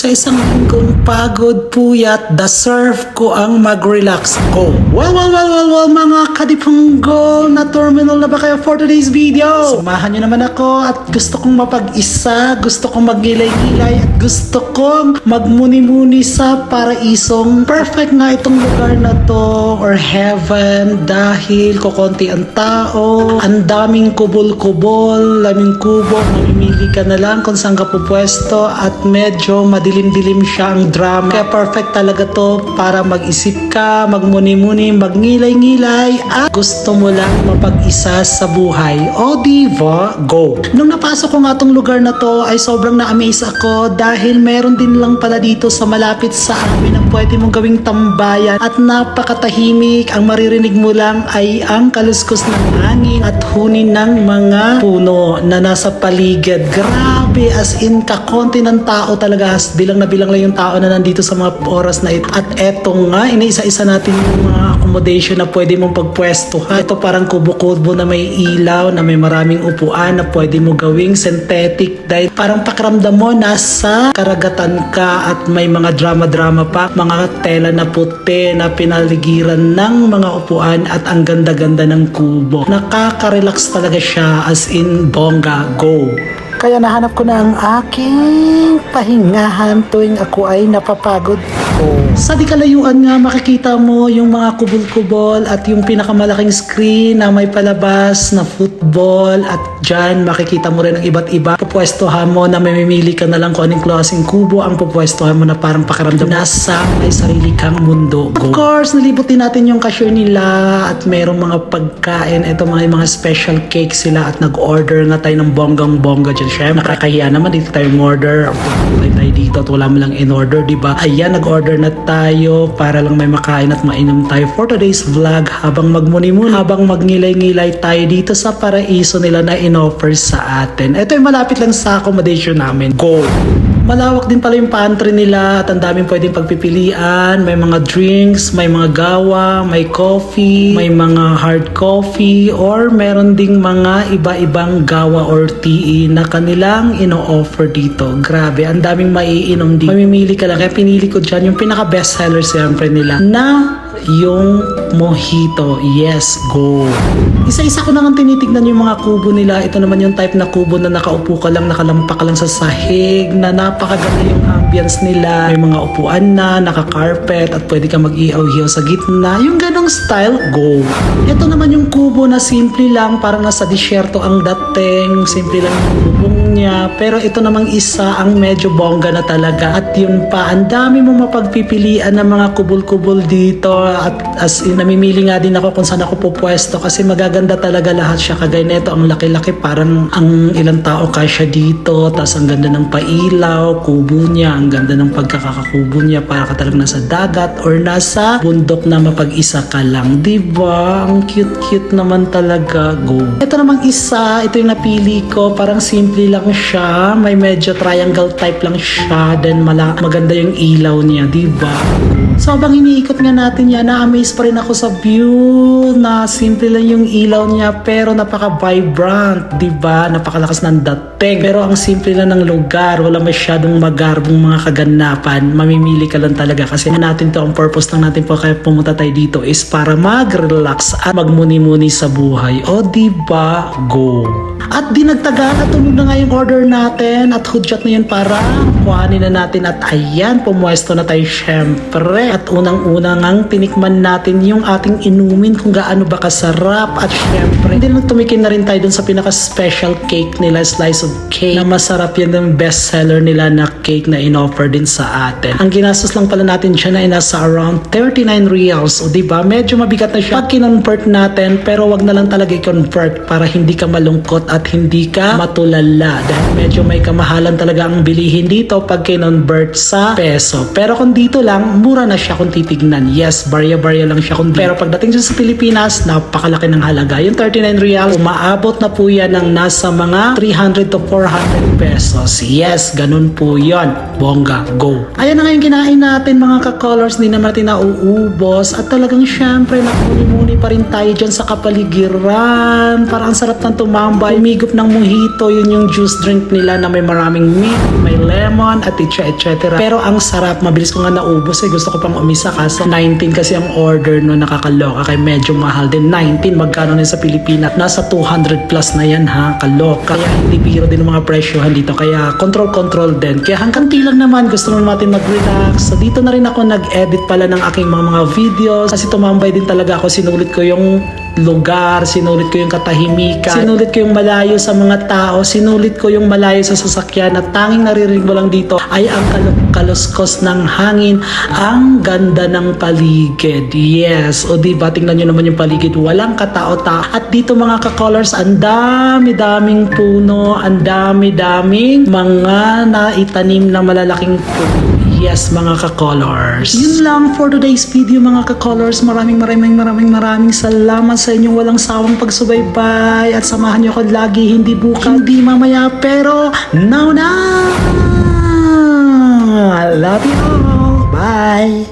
Sa isang linggong pagod, puyat, deserve ko ang mag-relax ko. Well, well, well, well, well, mga kadipunggo na terminal na ba kayo for today's video? Samahan nyo naman ako at gusto kong mapag-isa, gusto kong magilay-gilay at gusto kong magmuni-muni sa paraisong perfect nga itong lugar na to or heaven dahil kukonti ang tao, ang daming kubol-kubol, laming kubo, mamimili ka na lang kung saan ka pupwesto at medyo madilim-dilim siya ang drama. Kaya perfect talaga to para mag-isip ka, magmuni-muni, magngilay-ngilay at gusto mo lang mapag-isa sa buhay. O diva, go! Nung napasok ko nga tong lugar na to ay sobrang na-amaze ako dahil meron din lang pala dito sa malapit sa amin ang pwede mong gawing tambayan at napakatahimik. Ang maririnig mo lang ay ang kaluskos ng hangin at hunin ng mga puno na nasa paligid. Grabe, as in kakonti ng tao talaga. As bilang na bilang lang yung tao na nandito sa mga oras na ito. At eto nga, iniisa-isa natin yung mga accommodation na pwede mong pagpwestuhan. Ito parang kubo-kubo na may ilaw, na may maraming upuan na pwede mo gawing synthetic dahil parang pakiramdam mo nasa karagatan ka at may mga drama-drama pa, mga tela na puti na pinaligiran ng mga upuan at ang ganda-ganda ng kubo. Nakaka-relax talaga siya as in bongga, go! Kaya nahanap ko na ang aking pahingahan tuwing ako ay napapagod ko. Sa di kalayuan nga makikita mo yung mga kubol-kubol at yung pinakamalaking screen na may palabas na football at dyan makikita mo rin ang iba't iba. Pupwestohan mo na mamimili ka na lang kung anong klaseng kubo ang pupwestohan mo na parang pakiramdam nasa may sarili kang mundo. Of course, nalibutin natin yung cashier nila at merong mga pagkain. Ito mga mga special cake sila at nag-order nga tayo ng bonggang-bongga dyan. Syempre, nakakahiya naman dito tayo order. Tayo tayo dito at wala mo lang in-order, di ba? Ayan, nag-order na tayo para lang may makain at mainom tayo for today's vlog habang magmuni-muni, habang magngilay-ngilay tayo dito sa paraiso nila na in-offer sa atin. Ito yung malapit lang sa accommodation namin. Go! Malawak din pala yung pantry nila at ang daming pwedeng pagpipilian. May mga drinks, may mga gawa, may coffee, may mga hard coffee, or meron ding mga iba-ibang gawa or tea na kanilang ino-offer dito. Grabe, ang daming maiinom dito. Mamimili ka lang. Kaya pinili ko dyan yung pinaka-best seller siyempre nila na yung mojito. Yes, go! Isa-isa ko nang tinitignan yung mga kubo nila. Ito naman yung type na kubo na nakaupo ka lang, nakalampak ka lang sa sahig, na napakaganda yung ambience nila. May mga upuan na, naka-carpet, at pwede ka mag-ihaw-hiyaw sa gitna. Yung ganong style, go! Ito naman yung kubo na simple lang, parang nasa disyerto ang dating, simple lang yung bubong niya. Pero ito namang isa ang medyo bongga na talaga. At yun pa, ang dami mong mapagpipilian ng mga kubol-kubol dito. At as in, namimili nga din ako kung saan ako pupwesto kasi magaganda talaga lahat siya. Kagaya nito, ang laki-laki, parang ang ilang tao kasya dito. Tapos ang ganda ng pailaw, kubo niya, ang ganda ng pagkakakubo niya. Para ka talagang nasa dagat or nasa bundok na mapag-isa ka lang. Diba? Ang cute-cute naman talaga. Go. Ito namang isa, ito yung napili ko. Parang simple lang siya. May medyo triangle type lang siya. Then mala maganda yung ilaw niya. Diba? So habang iniikot nga natin yan, na-amaze pa rin ako sa view na simple lang yung ilaw niya pero napaka-vibrant, di ba? Napakalakas ng dating. Pero ang simple lang ng lugar, wala masyadong magarbong mga kaganapan. Mamimili ka lang talaga kasi natin to ang purpose lang natin po kaya pumunta tayo dito is para mag-relax at magmuni-muni sa buhay. O di ba? Go! At dinagtaga na tunog na nga yung order natin at hudyat na yun para kuhanin na natin at ayan, pumwesto na tayo syempre. At unang-una ngang tinikman natin yung ating inumin kung gaano ba kasarap at syempre, hindi lang tumikin na rin tayo dun sa pinaka-special cake nila, slice of cake na masarap yan yung best seller nila na cake na in-offer din sa atin. Ang ginastos lang pala natin siya na nasa around 39 reals. O diba, medyo mabigat na siya pag kinonvert natin pero wag na lang talaga i-convert para hindi ka malungkot at hindi ka matulala dahil medyo may kamahalan talaga ang bilihin dito pag kinonvert sa peso. Pero kung dito lang, mura na siya kung titignan. Yes, barya-barya lang siya kundi. Pero pagdating dyan sa Pilipinas, napakalaki ng halaga. Yung 39 real, umaabot na po yan ng nasa mga 300 to 400 pesos. Yes, ganun po yon. Bongga, go. Ayan na nga yung kinain natin mga ka-colors, hindi naman natin nauubos. At talagang syempre, nakumuni pa rin tayo dyan sa kapaligiran. Parang ang sarap ng tumambay. Umigop ng mojito, yun yung juice drink nila na may maraming milk, may lemon, at etc. etc. Pero ang sarap, mabilis ko nga naubos eh. Gusto ko pang umisa kaso 19 kasi ang order no nakakaloka kaya medyo mahal din. 19, magkano na sa Pilipinas? Nasa 200 plus na yan ha, kaloka. Kaya hindi biro din ang mga presyohan dito. Kaya control-control din. Kaya hanggang lang naman gusto mo natin mag-relax. So dito na rin ako nag-edit pala ng aking mga mga videos. Kasi tumambay din talaga ako. Sinulit ko yung lugar, sinulit ko yung katahimikan, sinulit ko yung malayo sa mga tao, sinulit ko yung malayo sa sasakyan. At tanging naririnig mo lang dito ay ang kal- kaluskos ng hangin, ang ganda ng paligid. Yes, o di ba tingnan nyo naman yung paligid, walang katao-tao. At dito mga ka-colors, ang dami-daming puno, ang dami-daming mga naitanim na malalaking puno. Yes, mga ka-colors. Yun lang for today's video, mga ka-colors. Maraming maraming maraming maraming salamat sa inyong walang sawang pagsubaybay at samahan niyo ako lagi, hindi bukas, hindi mamaya, pero now na! Love you all! Bye!